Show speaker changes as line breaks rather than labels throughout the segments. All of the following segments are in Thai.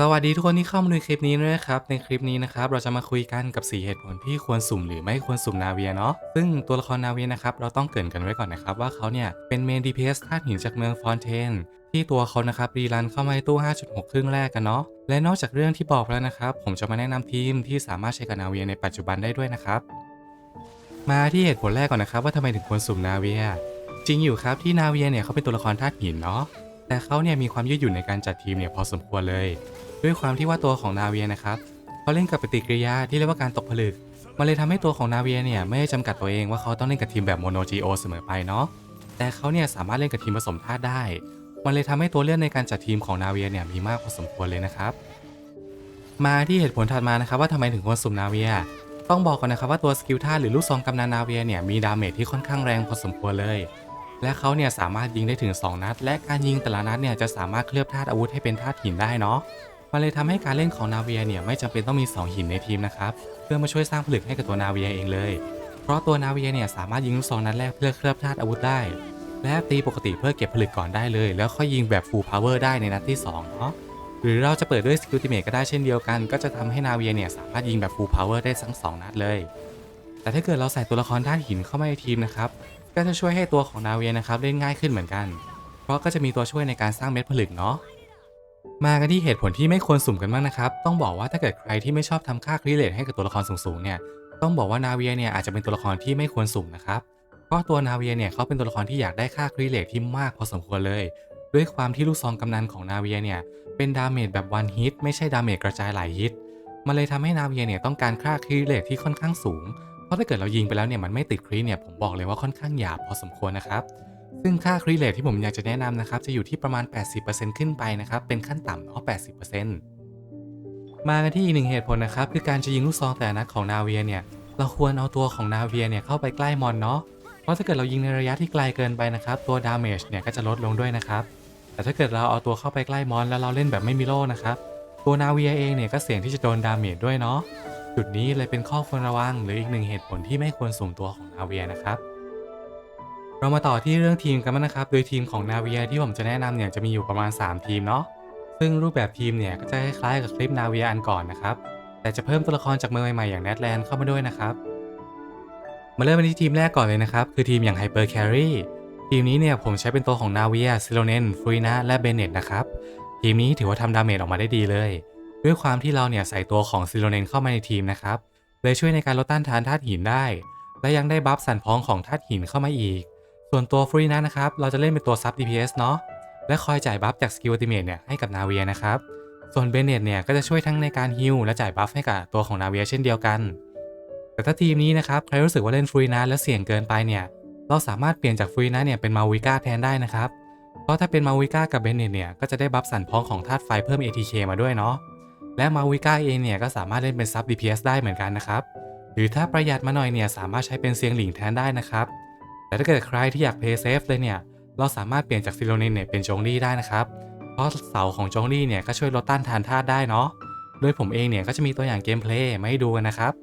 สวัสดีทุกคนที่เข้ามาดูคลิปนี้ด้วยนะครับ ในคลิปนี้นะครับเราจะมาคุยกันกับ 4 เหตุผลที่ควรสุ่มหรือไม่ควรสุ่มนาเวียเนาะซึ่งตัวละครนาเวียนะครับเราต้องเกรินกันไว้ก่อนนะครับว่าเขาเนี่ยเป็นเมน DPS ธาตุหินจากเมืองฟอนเทนที่ตัวเขานะครับรีรันเข้ามาในตู้ 5.6 ครึ่งแรกกันเนาะและนอกจากเรื่องที่บอกแล้วนะครับ ผมจะมาแนะนำทีมที่สามารถใช้กับนาเวียในปัจจุบันได้ด้วยนะครับ มาที่เหตุผลแรกก่อนนะครับ ว่าทำไมถึงควรสุ่มนาเวีย จริงอยู่ครับที่นาเวียเนี่ยเขาเป็นตัวละครธาตุหินเนาะแต่เขาเนี่ยมีความยืดหยุ่นในการจัดทีมเนี่ยพอสมควรเลย ด้วยความที่ว่าตัวของนาเวียนะครับเขาเล่นกับปฏิกิริยาที่เรียกว่าการตกผลึก มันเลยทำให้ตัวของนาเวียเนี่ยไม่ได้จำกัดตัวเองว่าเขาต้องเล่นกับทีมแบบโมโนจีโอเสมอไปเนาะแต่เขาเนี่ยสามารถเล่นกับทีมผสมธาตุได้ มันเลยทำให้ตัวเลือกในการจัดทีมของนาเวียเนี่ยมีมากพอสมควรเลยนะครับ มาที่เหตุผลถัดมานะครับว่าทำไมถึงควรสุ่มนาเวีย ต้องบอกก่อนนะครับว่าตัวสกิลท่าหรือลูกซองกำนันนาเวียเนี่ยมีดาเมจที่ค่อนข้างแรงพอสมควรเลย และเขาเนี่ยสามารถยิงได้ถึง 2 นัด และการยิงแต่ละนัดเนี่ยจะสามารถเคลือบธาตุอาวุธให้เป็นธาตุหินได้เนาะ มันเลยทำให้การเล่นของนาเวียเนี่ยไม่จำเป็นต้องมี 2 หินในทีมนะครับ เพื่อมาช่วยสร้างผลึกให้กับตัวนาเวียเองเลย เพราะตัวนาเวียเนี่ยสามารถยิงลูกซองนัดแรกเพื่อเคลือบธาตุอาวุธได้ และตีปกติเพื่อเก็บผลึกก่อนได้เลย แล้วค่อยยิงแบบ full power ได้ในนัดที่สองเนาะหรือเราจะเปิดด้วยสกิลติเมทก็ได้เช่นเดียวกัน ก็จะทำให้นาเวียเนี่ยสามารถยิงแบบ full power ได้ทั้งสองนัดเลย แต่ถ้าเกิดเราใส่ตัวละครธาตุหินเข้ามาในทีมนะครับก็จะช่วยให้ตัวของนาเวียนะครับเล่นง่ายขึ้นเหมือนกัน เพราะก็จะมีตัวช่วยในการสร้างเม็ดผลึกเนาะ มากันที่เหตุผลที่ไม่ควรสุ่มกันบ้างนะครับ ต้องบอกว่าถ้าเกิดใครที่ไม่ชอบทำค่าครีเลทให้กับตัวละครสูงๆเนี่ยต้องบอกว่านาเวียเนี่ยอาจจะเป็นตัวละครที่ไม่ควรสุ่มนะครับเพราะตัวนาเวียเนี่ยเขาเป็นตัวละครที่อยากได้ค่าครีเลทที่มากพอสมควรเลย ด้วยความที่ลูกซองกำนันของนาเวียเนี่ยเป็นดาเมจแบบวันฮิตไม่ใช่ดาเมจกระจายหลายฮิตมันเลยทำให้นาเวียเนี่ยต้องการค่าครีเลทที่ค่อนข้างสูง เพราะถ้าเกิดเรายิงไปแล้วเนี่ยมันไม่ติดครีเนี่ยผมบอกเลยว่าค่อนข้างหยาบพอสมควรนะครับ ซึ่งค่าครีเลทที่ผมอยากจะแนะนำนะครับ จะอยู่ที่ประมาณ 80%ขึ้นไปนะครับ เป็นขั้นต่ำเนาะ80%มากันที่อีกหนึ่งเหตุผลนะครับ คือการจะยิงลูกซองแต่ละนัดของนาเวียเนี่ย เราควรเอาตัวของนาเวียเนี่ยเข้าไปใกล้มอนเนาะ เพราะถ้าเกิดเรายิงในระยะที่ไกลเกินไปนะครับ ตัวดาเมจเนี่ยก็จะลดลงด้วยนะครับ แต่ถ้าเกิดเราเอาตัวเข้าไปใกล้มอนแล้วเราเล่นแบบไม่มีโล่นะครับตัวนาเวียเองเนี่ยก็เสี่ยงที่จะโดนดาเมจด้วยเนาะจุดนี้เลยเป็นข้อควรระวังหรืออีกหนึ่งเหตุผลที่ไม่ควรสุ่มตัวของนาเวียนะครับ เรามาต่อที่เรื่องทีมกันบ้างนะครับ โดยทีมของนาเวียที่ผมจะแนะนำเนี่ยจะมีอยู่ประมาณ 3 ทีมเนาะ ซึ่งรูปแบบทีมเนี่ยก็จะคล้ายๆกับคลิปนาเวียอันก่อนนะครับ แต่จะเพิ่มตัวละครจากเมืองใหม่ๆอย่างแนทแลนด์เข้ามาด้วยนะครับ มาเริ่มกันที่ทีมแรกก่อนเลยนะครับ คือทีมอย่าง Hyper Carry ทีมนี้เนี่ยผมใช้เป็นตัวของนาเวียซิโลเนนฟรุยนะและเบเนตนะครับ ทีมนี้ถือว่าทำดาเมจออกมาได้ดีเลย ด้วยความที่เราเนี่ยใส่ตัวของซิโลเนนเข้ามาในทีมนะครับ เลยช่วยในการลดต้านทานธาตุหินได้ และยังได้บัฟสันพ้องของธาตุหินเข้ามาอีก ส่วนตัวฟรีนะนะครับ เราจะเล่นเป็นตัวซับ DPS เนาะ และคอยจ่ายบัฟจากสกิลอัติเมทเนี่ยให้กับนาเวียนะครับ ส่วนเบเนตเนี่ยก็จะช่วยทั้งในการฮิลและจ่ายบัฟให้กับตัวของนาเวียเช่นเดียวกัน แต่ถ้าทีมนี้นะครับใครรู้สึกว่าเล่นฟรีนะและเสี่ยงเกินไปเนี่ย เราสามารถเปลี่ยนจากฟรีนะเนี่ยเป็นมาวิก้าแทนได้นะครับ เพราะถ้าเป็นมาวิก้ากับเบเนตเนี่ยก็จะได้บัฟสั่นพ้องของธาตุไฟเพิ่ม ATK มาด้วยเนาะ และมาวิก้าเองเนี่ยก็สามารถเล่นเป็นซับ DPS ได้เหมือนกันนะครับ หรือถ้าประหยัดมาหน่อยเนี่ยสามารถใช้เป็นเซียงหลิงแทนได้นะครับ แต่ถ้าเกิดใครที่อยากเพย์เซฟเลยเนี่ย เราสามารถเปลี่ยนจากฟิโลเนนเนี่ยเป็นจงลี่ได้นะครับ เพราะเสาของจงลี่เนี่ยก็ช่วยลดต้านทานธาตุได้เนาะ โดยผมเองเนี่ยก็จะมีตัวอย่างเกมเพลย์มาให้ดูกันนะครับ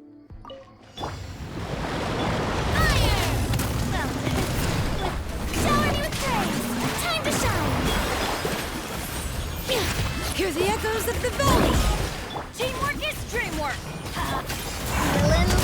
Shower me with praise.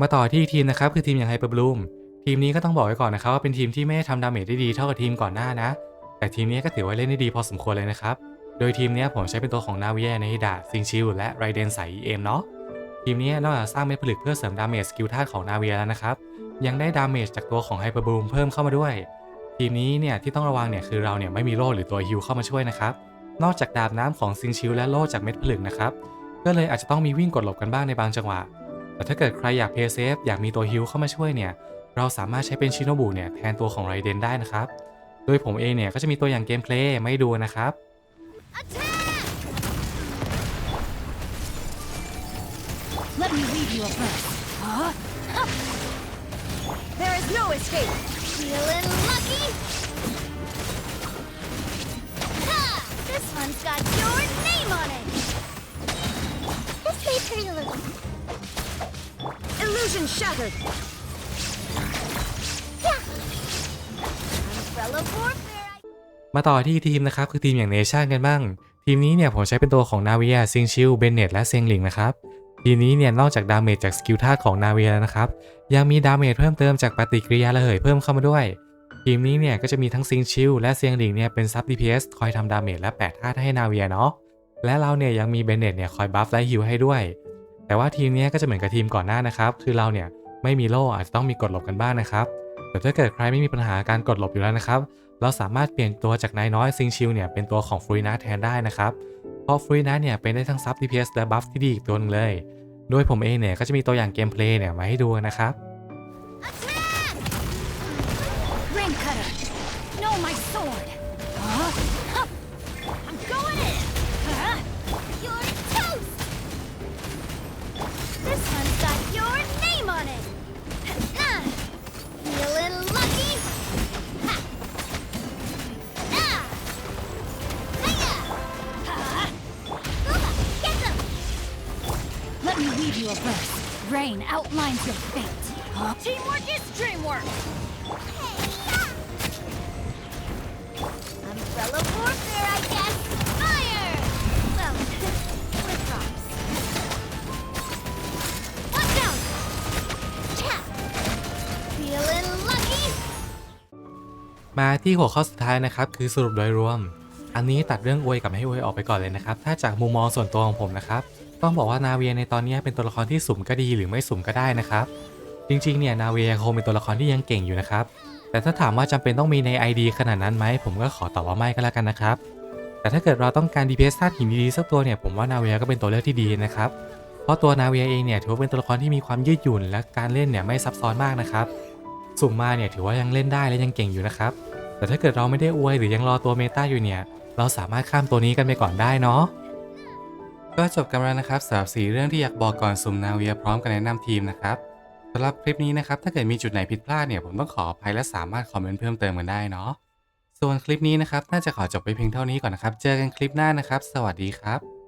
มาต่อที่ทีมนะครับคือทีมอย่างไฮเปอร์บลูมทีมนี้ก็ต้องบอกไว้ก่อนนะครับว่าเป็นทีมที่ไม่ได้ทำดาเมจได้ดีเท่ากับทีมก่อนหน้านะ แต่ทีมนี้ก็ถือว่าเล่นได้ดีพอสมควรเลยนะครับ โดยทีมนี้ผมใช้เป็นตัวของนาเวียในฮิดะซิงชิลและไรเดนสาย EM เนาะทีมนี้นอกจากสร้างเม็ดผลึกเพื่อเสริมดาเมจสกิลธาตุของนาเวียแล้วนะครับ ยังได้ดาเมจจากตัวของไฮเปอร์บลูมเพิ่มเข้ามาด้วย ทีมนี้เนี่ยที่ต้องระวังเนี่ยคือเราเนี่ยไม่มีโล่หรือตัวฮิลเข้ามาช่วยนะครับ นอกจากดาบน้ำของซิงชิลและโล่จากเม็ดผลึกนะครับ ก็เลยอาจจะต้องมีวิ่งกดหลบกันบ้างในบางจังหวะ แต่ถ้าเกิดใครอยากเพย์เซฟอยากมีตัวฮิลเข้ามาช่วยเนี่ย เราสามารถใช้เป็นชิโนบุเนี่ยแทนตัวของไรเดนได้นะครับ โดยผมเองเนี่ยก็จะมีตัวอย่างเกมเพลย์ไม่ดูนะครับ
Let me read you a verse. Huh? There is no escape.
Feeling lucky? Ha! This one's got your name on it! This may hurt a little.
Illusion shattered.
Umbrella warfare,
มาต่อที่ทีมนะครับ คือทีมอย่างเนชั่นกันบ้าง ทีมนี้เนี่ยผมใช้เป็นตัวของนาเวียซิงชิลเบนเนตและเซงหลิงนะครับ ทีมนี้เนี่ยนอกจากดาเมจจากสกิลธาตุของนาเวียแล้วนะครับ ยังมีดาเมจเพิ่มเติมจากปฏิกิริยาระเหยเพิ่มเข้ามาด้วย ทีมนี้เนี่ยก็จะมีทั้งซิงชิลและเซียงหลิงเนี่ยเป็นซับ DPS คอยทำดาเมจและแปะธาตุให้นาเวียเนาะและเราเนี่ยยังมีเบนเนตเนี่ยคอยบัฟและฮิลให้ด้วย แต่ว่าทีมนี้ก็จะเหมือนกับทีมก่อนหน้านะครับ คือเราเนี่ยไม่มีโล่อาจจะต้องมีกดหลบกันบ้างนะครับ แต่ถ้าเกิดใครไม่มีปัญหาการกดหลบอยู่แล้วนะครับ เราสามารถเปลี่ยนตัวจากนายน้อยซิงชิลเนี่ยเป็นตัวของฟรีนัทแทนได้นะครับเพราะฟรีนัทเนี่ยเป็นได้ทั้งซับ DPS และบัฟที่ดีอีกตัวหนึงเลย โดยผมเองเนี่ยก็จะมีตัวอย่างเกมเพลย์เนี่ยมาให้ดูนะครับ
Rain cutter. No, my sword. Me leave you a verse. Rain outlines your fate. Huh? Teamwork is dreamwork.
Hey-ya! Umbrella warfare, I guess! Fire! Well, with props. Watch out! Chap! Feeling lucky?
มาที่หัวข้อสุดท้ายนะครับ คือสรุปโดยรวม อันนี้ตัดเรื่องอวยกับไม่อวยออกไปก่อนเลยนะครับ ถ้าจากมุมมองส่วนตัวของผมนะครับ ต้องบอกว่านาเวียในตอนนี้เป็นตัวละครที่สุ่มก็ดีหรือไม่สุ่มก็ได้นะครับ จริงๆเนี่ยนาเวียยังคงเป็นตัวละครที่ยังเก่งอยู่นะครับ แต่ถ้าถามว่าจำเป็นต้องมีใน ID ขนาดนั้นไหมผมก็ขอตอบว่าไม่ก็แล้วกันนะครับ แต่ถ้าเกิดเราต้องการ DPS ธาตุหินดีๆสักตัวเนี่ยผมว่านาเวียก็เป็นตัวเลือกที่ดีนะครับ เพราะตัวนาเวียเองเนี่ยถือว่าเป็นตัวละครที่มีความยืดหยุ่น และการเล่นเนี่ยไม่ซับซ้อนมากนะครับ สุ่มมาเนี่ยถือว่ายังเล่นได้และยังเก่งอยู่นะครับ แต่ถ้าเกิดเราไม่ได้อวยหรือยังรอตัวเมตาอยู่เนี่ยเราสามารถข้ามตัวนี้กันไปก่อนได้เนาะ ก็จบกันแล้วนะครับสำหรับสีเรื่องที่อยากบอกก่อนสุ่มนาเวียพร้อมกันแนะนำทีมนะครับสำหรับคลิปนี้นะครับถ้าเกิดมีจุดไหนผิดพลาดเนี่ยผมต้องขออภัยและสามารถคอมเมนต์เพิ่มเติมกันได้เนาะส่วนคลิปนี้นะครับน่าจะขอจบไปเพียงเท่านี้ก่อนนะครับ เจอกันคลิปหน้านะครับ สวัสดีครับ